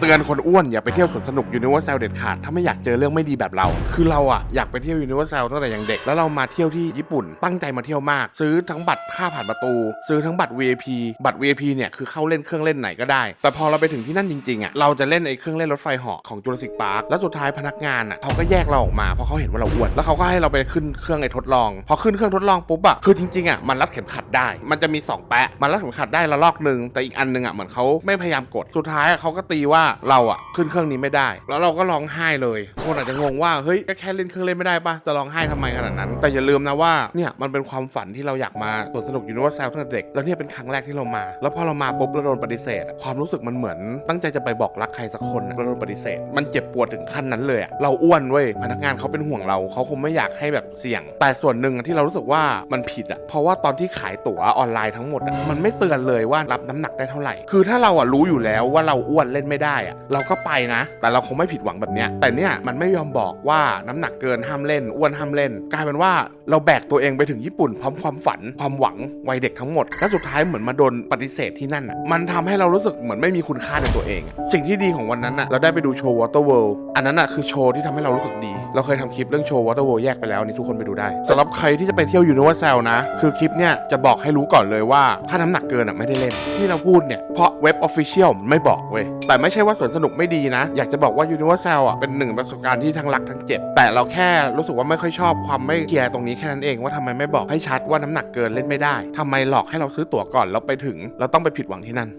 เตือนคนอ้วนอย่าไปเที่ยวสวนสนุกยูนิเวอร์แซลเด็ดขาดถ้าไม่อยากเจอเรื่องไม่ดีแบบเรา คือเราอะอยากไปเที่ยวยูนิเวอร์แซลตั้งแต่ยังเด็ก แล้วเรามาเที่ยวที่ญี่ปุ่น ตั้งใจมาเที่ยวมาก ซื้อทั้งบัตรค่าผ่านประตู ซื้อทั้งบัตร VIP บัตร VIP เนี่ยคือเข้าเล่นเครื่องเล่นไหนก็ได้ แต่พอเราไปถึงที่นั่นจริงๆอะเราจะเล่นไอ้เครื่องเล่นรถไฟเหาะของจูราสสิกพาร์คแล้วสุดท้ายพนักงานอะเขาก็แยกเราออกมาเพราะเขาเห็นว่าเราอ้วนแล้วเขาก็ให้เราไปขึ้นเครื่องไอ้ทดลอง พอขึ้นเครื่องทดลองปุ๊บอะคือจริงๆอะมันรัดเข็มขัดได้ มันจะมีสองแปะมันรัดเข็มขัดได้ละลอกหนึ่งแต่อีกอันหนึงอะเหมือนเขาไม่พยายามกดสุดท้ายเขาก็ตีว่าเราอะขึ้นเครื่องนี้ไม่ได้ แล้วเราก็ร้องไห้เลย คนอาจจะงงว่าเฮ้ยก็แค่เล่นเครื่องเล่นไม่ได้ปะจะร้องไห้ทำไมขนาดนั้น แต่อย่าลืมนะว่าเนี่ยมันเป็นความฝันที่เราอยากมาสวนสนุกยูนิเวอร์แซลตั้งแต่เด็กแล้วเนี่ยเป็นครั้งแรกที่เรามา แล้วพอเรามาปุ๊บเราโดนปฏิเสธ ความรู้สึกมันเหมือน ตั้งใจจะไปบอกรักใครสักคนเราโดนปฏิเสธ มันเจ็บปวดถึงขั้นนั้นเลยเราอ้วนเว้ยพนักงานเขาเป็นห่วงเราเขาคงไม่อยากให้แบบเสี่ยง แต่ส่วนหนึ่งที่เรารู้สึกว่ามันผิดอะเพราะว่าตอนที่ขายตั๋วออนไลน์ทั้งหมดอะมันไม่เตือนเลยว่ารับน้ำหนักได้เท่าไหร่ คือถ้าเราอะรู้อยู่แล้วว่าเราอ้วนเล่นไม่ได้อะเราก็ไปนะ แต่เราคงไม่ผิดหวังแบบเนี้ยแต่เนี่ยมันไม่ยอมบอกว่าน้ำหนักเกินห้ามเล่นอ้วนห้ามเล่น กลายเป็นว่าเราแบกตัวเองไปถึงญี่ปุ่นพร้อมความฝันความหวังวัยเด็กทั้งหมดแล้วสุดท้ายเหมือนมาโดนปฏิเสธที่นั่นอะมันทำให้เรารู้สึกเหมือนไม่มีคุณค่าในตัวเอง สิ่งที่ดีของวันนั้นอะเราได้ไปดูโชว์ Water World อันนั้นอะคือโชว์ที่ทำให้เรารู้สึกดี เราเคยทำคลิปเรื่องโชว์ Water World แยกไปแล้วนี่ทุกคนไปดูได้สำหรับใครที่จะไปเที่ยว Universal นะ คือคลิปเนี่ยจะบอกให้รู้ก่อนเลยว่า ถ้าน้ำหนักเกินอะไม่ได้เล่นที่เราพูดเนี่ยเพราะเว็บ Official ไม่บอกเว้ยแต่ไม่ใช่่ว่าสวนสนุกไม่ดีนะ อยากจะบอกว่า Universal อะเป็นหนึ่งประสบการณ์ที่ทั้งรักทั้งเจ็บ แต่เราแค่รู้สึกว่าไม่ค่อยชอบความไม่เคลียร์ตรงนี้แค่นั้นเองว่าทำไมไม่บอกให้ชัดว่าน้ำหนักเกินเล่นไม่ได้ทำไมหลอกให้เราซื้อตั๋วก่อนแล้วไปถึง เราต้องไปผิดหวังที่นั่น